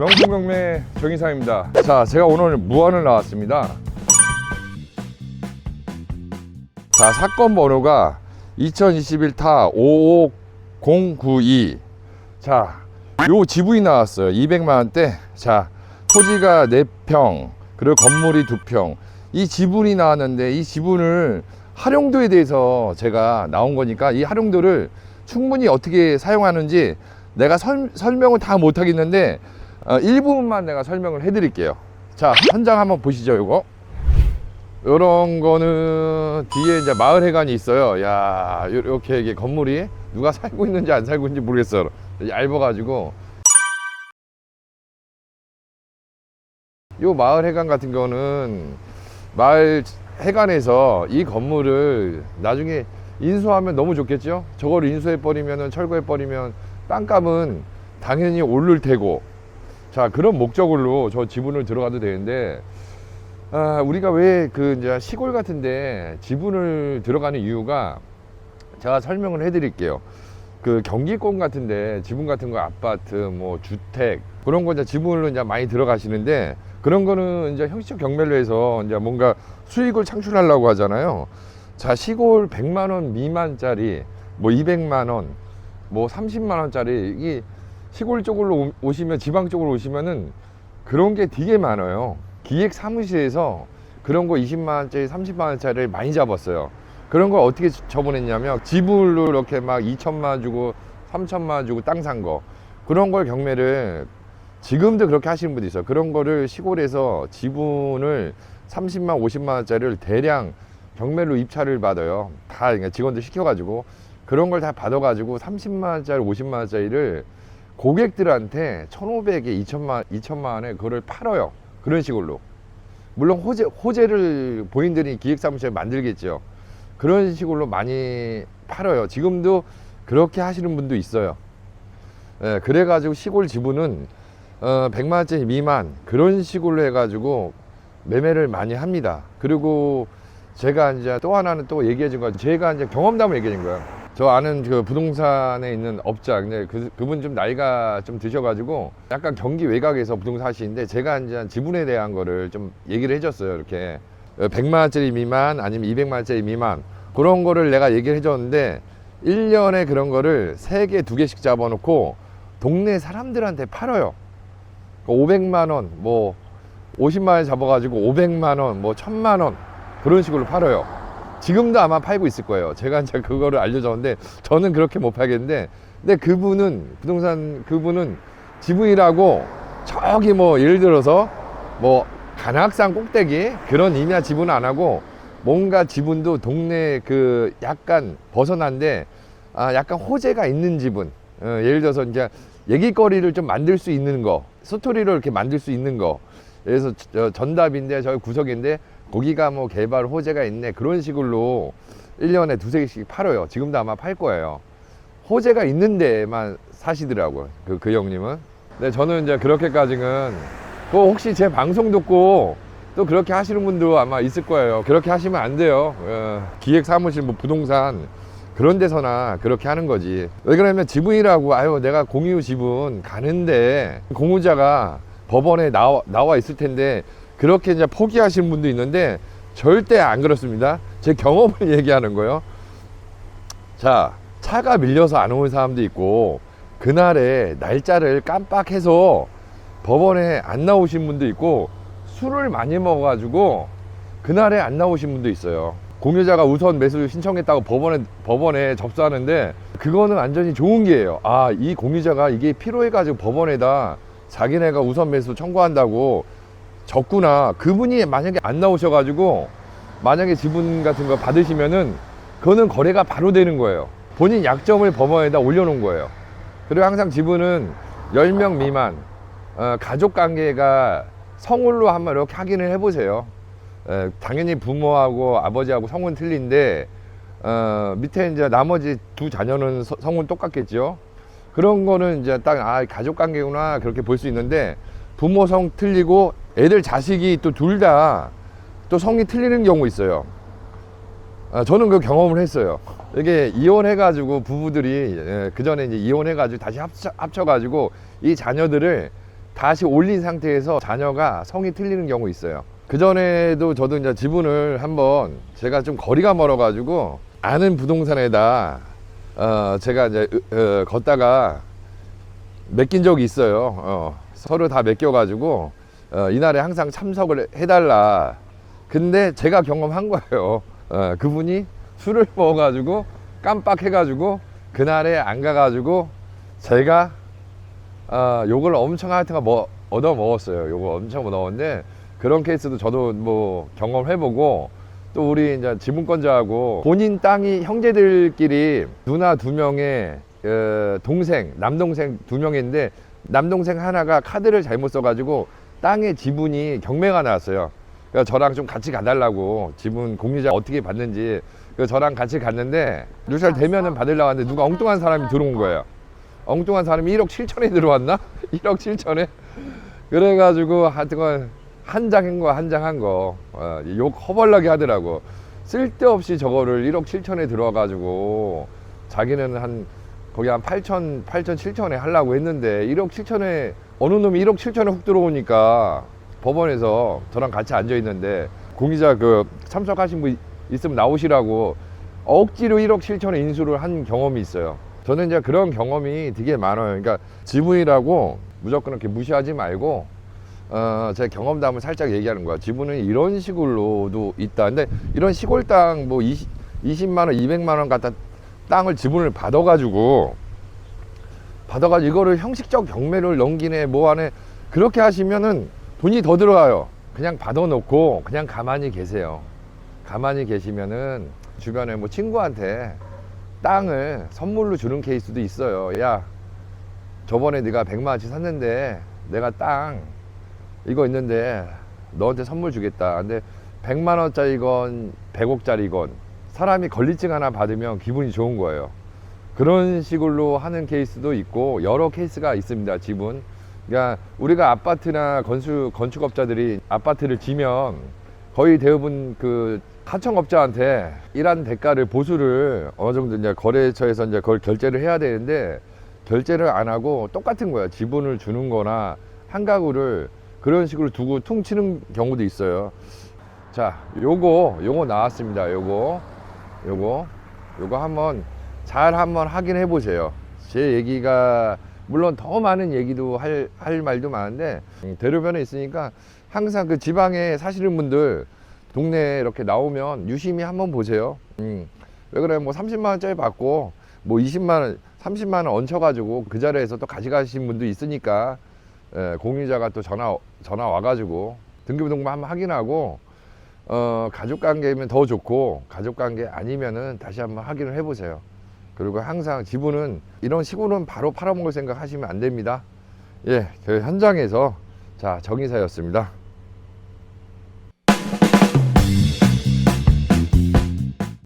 명품경매 정의사입니다. 자, 제가 오늘 무안을 나왔습니다. 자, 사건 번호가 2021타 55092. 자, 요 지분이 나왔어요. 200만 원대. 자, 토지가 4평, 그리고 건물이 2평. 이 지분이 나왔는데 이 지분을 활용도에 대해서 제가 나온 거니까 이 활용도를 충분히 어떻게 사용하는지 내가 설, 설명을 다 못 하겠는데 어, 일부분만 내가 설명을 해 드릴게요. 자, 현장 한번 보시죠, 요거. 요런 거는 뒤에 이제 마을 해관이 있어요. 야, 이렇게 이게 건물이 누가 살고 있는지 안 살고 있는지 모르겠어요. 얇아 가지고. 요 마을 해관 같은 경우는 마을 해관에서 이 건물을 나중에 인수하면 너무 좋겠죠? 저걸 인수해 버리면은 철거해 버리면 땅값은 당연히 오를 테고 자 그런 목적으로 저 지분을 들어가도 되는데 아, 우리가 왜 그 이제 시골 같은데 지분을 들어가는 이유가 제가 설명을 해드릴게요. 그 경기권 같은데 지분 같은 거 아파트 뭐 주택 그런 거 이제 지분으로 이제 많이 들어가시는데 그런 거는 이제 형식적 경매로 해서 이제 뭔가 수익을 창출하려고 하잖아요. 자 시골 100만 원 미만짜리 뭐 200만 원, 뭐 30만 원짜리 이 시골 쪽으로 오- 오시면 지방 쪽으로 오시면은 그런 게 되게 많아요. 기획 사무실에서 그런 거 20만 원짜리, 30만 원짜리를 많이 잡았어요. 그런 걸 어떻게 처분했냐면 지불로 이렇게 막 2천만 원 주고 3천만 원 주고 땅 산 거. 그런 걸 경매를 지금도 그렇게 하시는 분도 있어요. 그런 거를 시골에서 지분을 30만, 50만 원짜리를 대량 경매로 입찰을 받아요. 다 직원들 시켜가지고 그런 걸 다 받아가지고 30만 원짜리, 50만 원짜리를 고객들한테 1,500에 2천만, 2천만 원에 그거를 팔아요. 그런 식으로. 물론 호재, 호재를 본인들이 기획사무실에 만들겠죠. 그런 식으로 많이 팔아요. 지금도 그렇게 하시는 분도 있어요. 예, 그래가지고 시골 지분은 어, 100만 원짜리 미만 그런 식으로 해가지고 매매를 많이 합니다. 그리고 제가 이제 또 하나는 또 얘기해 준 거, 제가 이제 경험담을 얘기해 준 거예요. 저 아는 그 부동산에 있는 업자, 근데 그, 그분 좀 나이가 좀 드셔가지고 약간 경기 외곽에서 부동산 하시는데 제가 이제 지분에 대한 거를 좀 얘기를 해줬어요. 이렇게 100만 원짜리 미만 아니면 200만 원짜리 미만 그런 거를 내가 얘기를 해줬는데 1년에 그런 거를 3개, 2개씩 잡아놓고 동네 사람들한테 팔아요. 500만 원, 뭐 50만 원 잡아가지고 500만 원, 뭐 1000만 원 그런 식으로 팔아요. 지금도 아마 팔고 있을 거예요. 제가 이제 그거를 알려줬는데 저는 그렇게 못 팔겠는데, 근데 그분은 부동산 그분은 지분이라고 저기 뭐 예를 들어서 뭐 간악산 꼭대기 그런 임야 지분 안 하고 뭔가 지분도 동네 그 약간 벗어난데 아 약간 호재가 있는 지분. 어, 예를 들어서 이제 얘기거리를 좀 만들 수 있는 거, 스토리를 이렇게 만들 수 있는 거. 그래서 저 전답인데 저기 구석인데 거기가 뭐 개발 호재가 있네 그런 식으로 1년에 두세 개씩 팔아요. 지금도 아마 팔 거예요. 호재가 있는 데만 사시더라고요. 그, 그 형님은. 근데 저는 이제 그렇게까지는 그 혹시 제 방송 듣고 또 그렇게 하시는 분도 아마 있을 거예요. 그렇게 하시면 안 돼요. 어, 기획 사무실 뭐 부동산 그런 데서나 그렇게 하는 거지. 왜 그러냐면 지분이라고 아유 내가 공유 지분 가는데 공유자가 법원에 나와, 나와 있을 텐데 그렇게 이제 포기하시는 분도 있는데 절대 안 그렇습니다. 제 경험을 얘기하는 거예요. 자, 차가 밀려서 안 오는 사람도 있고 그날에 날짜를 깜빡해서 법원에 안 나오신 분도 있고 술을 많이 먹어가지고 그날에 안 나오신 분도 있어요. 공유자가 우선 매수 신청했다고 법원에 법원에 접수하는데 그거는 완전히 좋은 게예요. 아, 이 공유자가 이게 필요해가지고 법원에다 자기네가 우선 매수 청구한다고 적구나. 그분이 만약에 안 나오셔가지고 만약에 지분 같은 거 받으시면은 그거는 거래가 바로 되는 거예요. 본인 약점을 법원에다 올려놓은 거예요. 그리고 항상 지분은 10명 미만, 어, 가족 관계가 성홀로 한번 이렇게 확인을 해보세요. 에, 당연히 부모하고 아버지하고 성은 틀린데, 어, 밑에 이제 나머지 두 자녀는 서- 성은 똑같겠죠. 그런 거는 이제 딱, 아, 가족 관계구나, 그렇게 볼 수 있는데, 부모 성 틀리고 애들 자식이 또 둘 다 또 성이 틀리는 경우 있어요. 아, 저는 그 경험을 했어요. 이게 이혼해가지고 부부들이 그 전에 이제 이혼해가지고 다시 합쳐, 합쳐가지고 이 자녀들을 다시 올린 상태에서 자녀가 성이 틀리는 경우 있어요. 그 전에도 저도 이제 지분을 한번 제가 좀 거리가 멀어가지고 아는 부동산에다 어 제가 이제 으- 어, 걷다가 맡긴 적이 있어요. 어, 서로 다 맡겨가지고 어, 이날에 항상 참석을 해달라. 근데 제가 경험한 거예요. 어, 그분이 술을 먹어가지고 깜빡해가지고 그날에 안 가가지고 제가 아, 욕을 엄청 하여튼 뭐 얻어 먹었어요. 욕을 엄청 넣었는데 그런 케이스도 저도 뭐 경험해보고 또 우리 이제 지분권자하고 본인 땅이 형제들끼리 누나 두 명의 어, 동생 남동생 두 명인데 남동생 하나가 카드를 잘못 써가지고 땅의 지분이 경매가 나왔어요. 그래서 저랑 좀 같이 가달라고 지분 공유자 어떻게 받는지 그래서 저랑 같이 갔는데 루샬 되면은 받으려고 하는데 누가 엉뚱한 사람이 들어온 거예요. 엉뚱한 사람이 1억 7천에 들어왔나? 1억 7천에? 그래가지고 하여튼 한장 한 거 한 장 한거 어, 욕 허벌나게 하더라고 쓸데없이 저거를 1억 7천에 들어와가지고 자기는 한 거기 한 8천 8천 7천에 하려고 했는데 1억 7천에 어느 놈이 1억 7천에 훅 들어오니까 법원에서 저랑 같이 앉아 있는데 공기자 그 참석하신 분 있으면 나오시라고 억지로 1억 7천에 인수를 한 경험이 있어요. 저는 이제 그런 경험이 되게 많아요. 그러니까 지분이라고 무조건 이렇게 무시하지 말고 어, 제 경험담을 살짝 얘기하는 거야. 지분은 이런 식으로도 있다. 근데 이런 시골 땅뭐 20, 20만 원, 200만 원 갖다 땅을 지분을 받아가지고 받아가지고 이거를 형식적 경매를 넘기네 뭐 하네 그렇게 하시면은 돈이 더 들어가요. 그냥 받아놓고 그냥 가만히 계세요. 가만히 계시면은 주변에 뭐 친구한테 땅을 선물로 주는 케이스도 있어요. 야, 저번에 네가 100만 원치 샀는데 내가 땅 이거 있는데 너한테 선물 주겠다. 근데 100만 원짜리건 100억짜리건 사람이 권리증 하나 받으면 기분이 좋은 거예요. 그런 식으로 하는 케이스도 있고 여러 케이스가 있습니다. 지분. 그러니까 우리가 아파트나 건축 건축업자들이 아파트를 지면 거의 대부분 그 하청업자한테 일한 대가를 보수를 어느 정도 이제 거래처에서 이제 그걸 결제를 해야 되는데 결제를 안 하고 똑같은 거야. 지분을 주는 거나 한 가구를 그런 식으로 두고 퉁치는 경우도 있어요. 자, 요거, 요거 나왔습니다. 요거, 요거, 요거 한번 잘 한번 확인해 보세요. 제 얘기가 물론 더 많은 얘기도 할, 할 말도 많은데 음, 대로변에 있으니까 항상 그 지방에 사시는 분들 동네에 이렇게 나오면 유심히 한번 보세요. 음, 왜 그래? 뭐 30만 원짜리 받고 뭐 20만 원, 30만 원 얹혀가지고 그 자리에서 또 가져가신 분도 있으니까 예, 공유자가 또 전화 전화 와가지고 등기부등본 한번 확인하고 어, 가족 관계면 더 좋고 가족 관계 아니면은 다시 한번 확인을 해보세요. 그리고 항상 지분은 이런 시골은 바로 팔아먹을 생각 하시면 안 됩니다. 예, 그 현장에서 자 정의사였습니다.